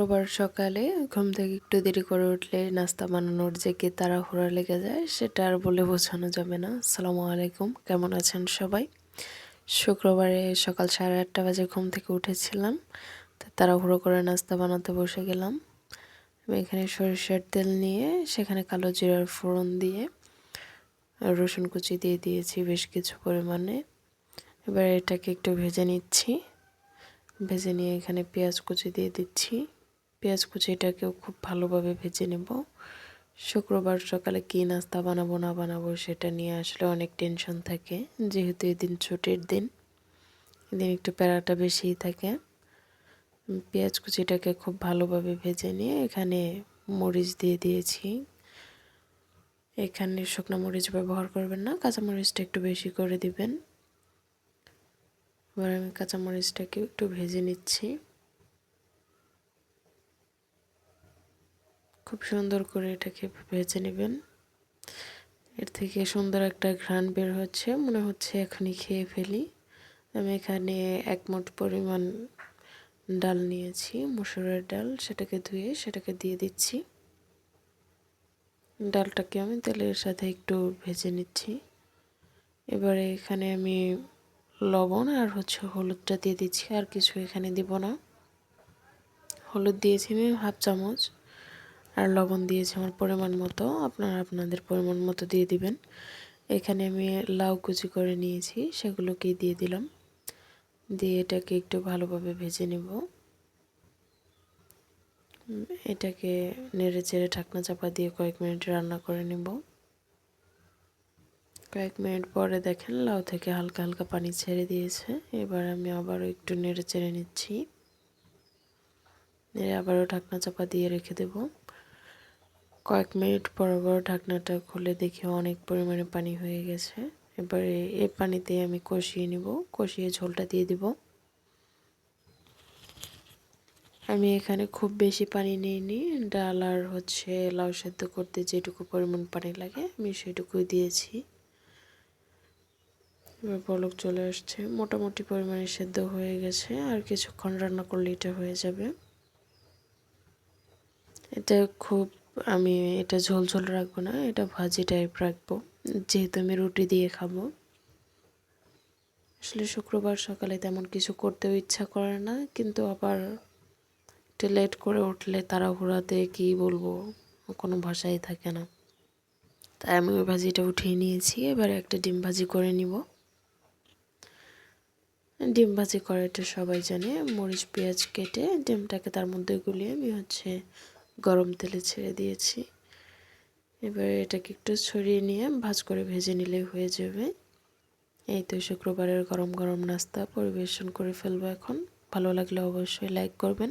শুক্রবার সকালে ঘুম থেকে একটু দেরি করে উঠলে নাস্তা বানানোর যে কি তাড়াহুড়া লেগে যায়, সেটা আর বলে বোঝানো যাবে না। আসসালামু আলাইকুম, কেমন আছেন সবাই? শুক্রবারে সকাল সাড়ে আটটা বাজে ঘুম থেকে উঠেছিলাম তাড়াহুড়ো করে নাস্তা বানাতে বসে গেলাম। আমি এখানে সরিষার তেল নিয়ে, সেখানে কালো জিরার ফোড়ন দিয়ে, রসুন কুচি দিয়ে দিয়েছি বেশ কিছু পরিমাণে। এবার এটাকে একটু ভেজে নিচ্ছি। ভেজে নিয়ে এখানে পেঁয়াজ কুচি দিয়ে দিচ্ছি। পেঁয়াজ কুচিটাকেও খুব ভালোভাবে ভেজে নেব। শুক্রবার সকালে কী নাস্তা বানাবো, না বানাবো সেটা নিয়ে আসলে অনেক টেনশন থাকে, যেহেতু এদিন ছুটির দিন। এদিন একটু প্যারাটা বেশিই থাকে। পেঁয়াজ কুচিটাকে খুব ভালোভাবে ভেজে নিয়ে এখানে মরিচ দিয়ে দিয়েছি। এখানে শুকনো মরিচ ব্যবহার করবেন না কাঁচা মরিচটা একটু বেশি করে দিবেন। এবার আমি কাঁচামরিচটাকে একটু ভেজে নিচ্ছি। খুব সুন্দর করে এটাকে ভেজে নেবেন। এর থেকে সুন্দর একটা ঘ্রাণ বের হচ্ছে। মনে হচ্ছে এখনই খেয়ে ফেলি। আমি এখানে এক মুঠ পরিমাণ ডাল নিয়েছি, মুসুরের ডাল। সেটাকে ধুয়ে সেটাকে দিয়ে দিচ্ছি। ডালটাকে আমি তেলের সাথে একটু ভেজে নিচ্ছি। এবারে এখানে আমি লবণ আর হচ্ছে হলুদটা দিয়ে দিচ্ছি। আর কিছু এখানে দিব না। হলুদ দিয়েছি আমি হাফ চামচ। আর লবণ দিয়েছি আমার পরিমাণ মতো। আপনারা আপনাদের পরিমাণ মতো দিয়ে দিবেন। এখানে আমি লাউ কুচি করে নিয়েছি, সেগুলোকেই দিয়ে দিলাম। দিয়ে এটাকে একটু ভালোভাবে ভেজে নেব। এটাকে নেড়ে চেড়ে ঢাকনা চাপা দিয়ে কয়েক মিনিট রান্না করে নেব। কয়েক মিনিট পরে দেখেন লাউ থেকে হালকা হালকা পানি ছেড়ে দিয়েছে। এবার আমি আবারও একটু নেড়ে চেড়ে নিচ্ছি। নেড়ে আবারও ঢাকনা চাপা দিয়ে রেখে দেব। কয়েক মিনিট পর আবার ঢাকনাটা খুলে দেখি অনেক পরিমাণে পানি হয়ে গেছে। এবারে এই পানিতে আমি কষিয়ে নিব, কষিয়ে ঝোলটা দিয়ে দিব। আমি এখানে খুব বেশি পানি নিইনি, ডাল আর হচ্ছে লাউ সেদ্ধ করতে যেটুকু পরিমাণ পানি লাগে আমি সেটুকুই দিয়েছি। এবার পলক চলে আসছে, মোটামুটি পরিমাণে সেদ্ধ হয়ে গেছে, আর কিছুক্ষণ রান্না করলে এটা হয়ে যাবে। এটা খুব আমি এটা ঝোল ঝোল রাখব না, এটা ভাজি টাইপ রাখব। যেহেতু আমি রুটি দিয়ে খাব। আসলে শুক্রবার সকালে তেমন কিছু করতেও ইচ্ছা করে না, কিন্তু আবার একটু লেট করে উঠলে তাড়াহুড়াতে কী বলব, কোনো ভাষাই থাকে না। তাই আমি ওই ভাজিটা উঠিয়ে নিয়েছি, এবার একটা ডিম ভাজি করে নিব। ডিম ভাজি করে করাটা সবাই জানে, মরিচ, পেঁয়াজ কেটে ডিমটাকে তার মধ্যে গুলিয়ে আমি হচ্ছে গরম তেলে ছেড়ে দিয়েছি। এবার এটাকে একটু ছড়িয়ে নিয়ে ভাজ করে ভেজে নিলে হয়ে যাবে। এই তো শুক্রবারের গরম গরম নাস্তা পরিবেশন করে ফেলব এখন। ভালো লাগলে অবশ্যই লাইক করবেন।